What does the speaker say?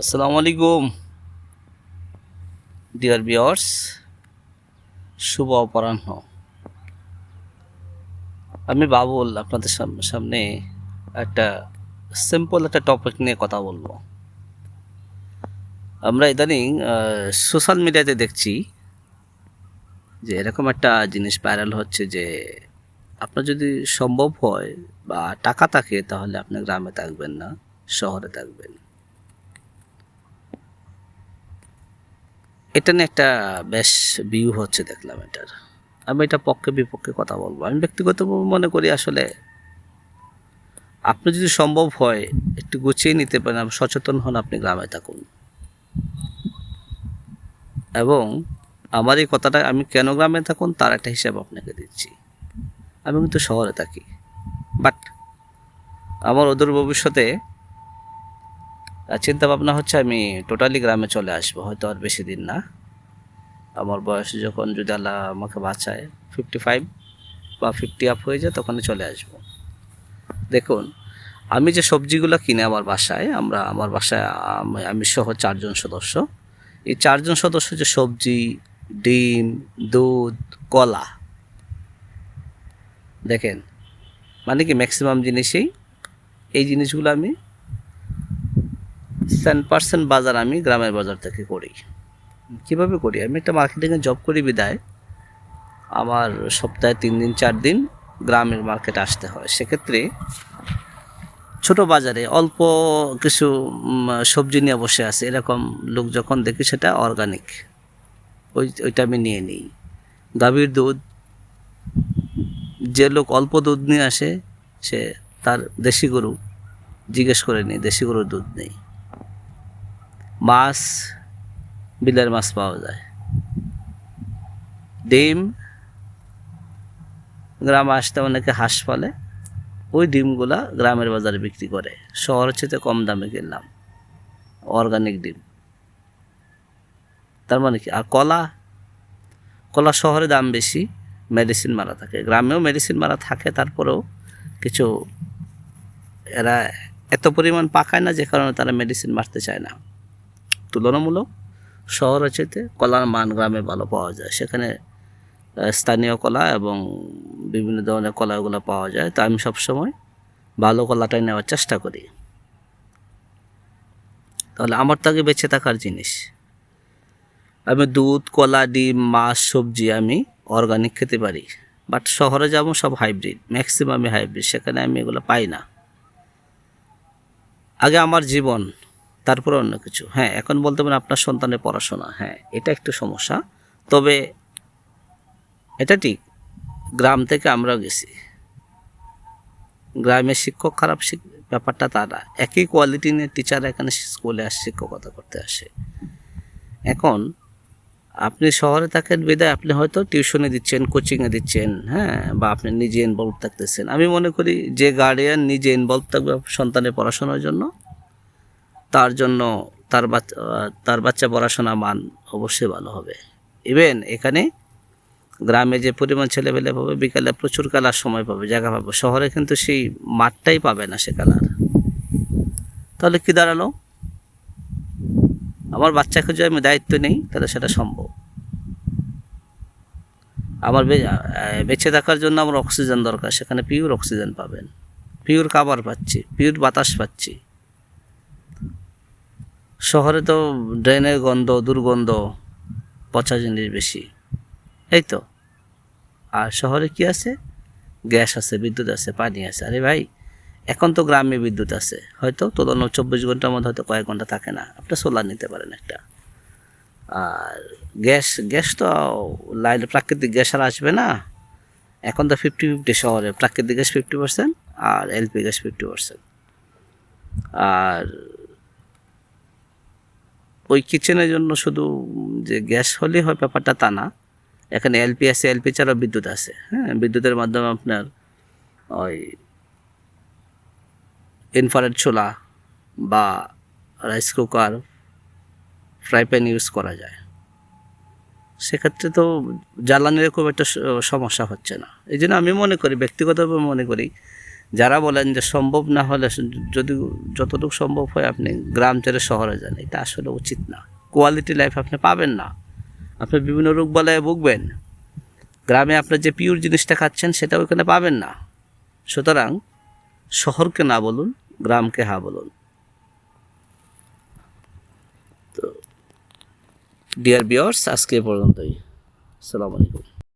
আসসালামু আলাইকুম। Dear viewers শুভ অপরাহ্ন। আমি বাবুল আপনাদের সাম- সামনে একটা সিম্পল একটা টপিক নিয়ে কথা বলব। আমরা ইদানিং সোশ্যাল মিডিয়াতে দেখছি যে এরকম একটা জিনিস ভাইরাল হচ্ছে যে আপনার যদি সম্ভব হয় বা টাকা থাকে তাহলে আপনি গ্রামে থাকবেন না, শহরে থাকবেন। এটা নিয়ে একটা বেশ ভিউ হচ্ছে দেখলাম এটার। আমি এটা পক্ষে বিপক্ষে কথা বলব। আমি ব্যক্তিগত মনে করি আসলে আপনি যদি সম্ভব হয় একটু গুছিয়ে নিতে পারেন সচেতন হন, আপনি গ্রামে থাকুন। এবং আমার এই কথাটা, আমি কেন গ্রামে থাকুন, তার একটা হিসাব আপনাকে দিচ্ছি। আমি কিন্তু শহরে থাকি। বাট আমার অদূর ভবিষ্যতে চিন্তা ভাবনা হচ্ছে আমি টোটালি গ্রামে চলে আসব, হয়তো আর বেশি দিন না। আমার বয়স যখন যদি আল্লাহ আমাকে বাঁচায় ফিফটি ফাইভ বা ফিফটি আপ হয়ে যায়, তখনই চলে আসব। দেখুন, আমি যে সবজিগুলো কিনে আমার বাসায়, আমরা, আমার বাসায়, আমি সহ চারজন সদস্য। এই চারজন সদস্য যে সবজি, ডিম, দুধ, কলা, দেখেন মানে কি ম্যাক্সিমাম জিনিসেই এই জিনিসগুলো আমি সেন পার্সেন্ট বাজার আমি গ্রামের বাজার থেকে করি। কীভাবে করি? আমি একটা মার্কেটিংয়ে জব করি বিদায়। আমার সপ্তাহে তিন দিন, চার দিন গ্রামের মার্কেটে আসতে হয়। সেক্ষেত্রে ছোট বাজারে অল্প কিছু সবজি নিয়ে বসে আছে। এরকম লোক যখন দেখি সেটা অর্গানিক ওই, ওইটা আমি নিয়ে নিই। গাভীর দুধ, যে লোক অল্প দুধ নিয়ে আসে, সে তার দেশি গরু, জিজ্ঞেস করে নিই, দেশি গরুর দুধ নেই। মাছ, বিলের মাছ পাওয়া যায়। ডিম, গ্রামে আসতে অনেকে হাঁস পালে, ওই ডিমগুলা গ্রামের বাজারে বিক্রি করে। শহরের চেয়ে কম দামে কিনলাম অর্গানিক ডিম। তার মানে কি? আর কলা কলা শহরে দাম বেশি মেডিসিন মারা থাকে। গ্রামেও মেডিসিন মারা থাকে, তারপরেও কিছু, এরা এত পরিমাণ পাকায় না, যে কারণে তারা মেডিসিন মারতে চায় না। তুলনামূলক শহরের চেয়ে কলার মান গ্রামে ভালো পাওয়া যায়। সেখানে স্থানীয় কলা এবং বিভিন্ন ধরনের কলাগুলো পাওয়া যায়। তো আমি সবসময় ভালো কলাটাই নেওয়ার চেষ্টা করি। তাহলে আমার তো আগে বেঁচে থাকার জিনিস। আমি দুধ, কলা, ডিম, মাছ, সবজি আমি অর্গানিক খেতে পারি। বাট শহরে যাব সব হাইব্রিড ম্যাক্সিমামই হাইব্রিড সেখানে আমি এগুলো পাই না। আগে আমার জীবন তারপরে অন্য কিছু। হ্যাঁ এখন বলতে পারেন আপনার সন্তানের পড়াশোনা। হ্যাঁ এটা একটু সমস্যা। তবে এটা ঠিক, গ্রাম থেকে আমরাও গেছি। গ্রামের শিক্ষক খারাপ ব্যাপারটা তারা একই কোয়ালিটি নিয়ে টিচার এখানে স্কুলে আসে, শিক্ষকতা করতে আসে। এখন আপনি শহরে থাকেন বিদায়, আপনি হয়তো টিউশনে দিচ্ছেন কোচিংয়ে দিচ্ছেন হ্যাঁ বা আপনি নিজে ইনভলভ থাকতেছেন। আমি মনে করি যে গার্ডিয়ান নিজে ইনভলভ থাকবে সন্তানের পড়াশোনার জন্য তার জন্য তার বাচ্চা তার বাচ্চা পড়াশোনা মান অবশ্যই ভালো হবে। ইভেন এখানে গ্রামে যে পরিমাণ ছেলেপেলে পাবে, বিকালে প্রচুর খেলার সময় পাবে, জায়গা পাবে। শহরে কিন্তু সেই মাঠটাই পাবে না সে খেলার। তাহলে কি দাঁড়াল? আমার বাচ্চাকে যদি আমি দায়িত্ব নেই, তাহলে সেটা সম্ভব। আমার বেঁচে থাকার জন্য আমার অক্সিজেন দরকার, সেখানে পিওর অক্সিজেন পাবেন। পিওর খাবার পাচ্ছি পিওর বাতাস পাচ্ছি। শহরে তো ড্রেনের গন্ধ, দুর্গন্ধ পচা জিনিস বেশি। এই তো। আর শহরে কি আছে? গ্যাস আছে, বিদ্যুৎ আছে, পানি আছে। আরে ভাই, এখন তো গ্রামে বিদ্যুৎ আছে। হয়তো তুলনা চব্বিশ ঘণ্টার মধ্যে হয়তো কয়েক ঘণ্টা থাকে না। আপনি সোলার নিতে পারেন একটা। আর গ্যাস গ্যাস তো লাইন, প্রাকৃতিক গ্যাস আর আসবে না। এখন তো ফিফটি ফিফটি শহরে। প্রাকৃতিক গ্যাস ফিফটি পার্সেন্ট আর এলপি গ্যাস ফিফটি পার্সেন্ট আর ওই কিচেনের জন্য শুধু যে গ্যাস হলেই হয় ব্যাপারটা তা না। এখানে এলপি আছে, এলপি ছাড়াও বিদ্যুৎ আছে হ্যাঁ? বিদ্যুতের মাধ্যমে আপনার ওই ইনফারেট চুলা বা rice cooker fry pan use করা যায়। সেক্ষেত্রে তো জ্বালানির খুব একটা সমস্যা হচ্ছে না। এই জন্য আমি মনে করি, ব্যক্তিগতভাবে মনে করি যারা বলেন যে সম্ভব না হলে যদি যতটুকু সম্ভব হয় আপনি গ্রাম ছেড়ে শহরে যান, এটা আসলে উচিত না। কোয়ালিটি লাইফ আপনি পাবেন না। আপনি বিভিন্ন রোগ বলায় ভুগবেন। গ্রামে আপনার যে পিওর জিনিসটা খাচ্ছেন, সেটা ওইখানে পাবেন না। সুতরাং শহরকে না বলুন, গ্রামকে হা বলুন। তো ডিয়ার বিয়ার্স আজকে পর্যন্তই। আসসালামু আলাইকুম।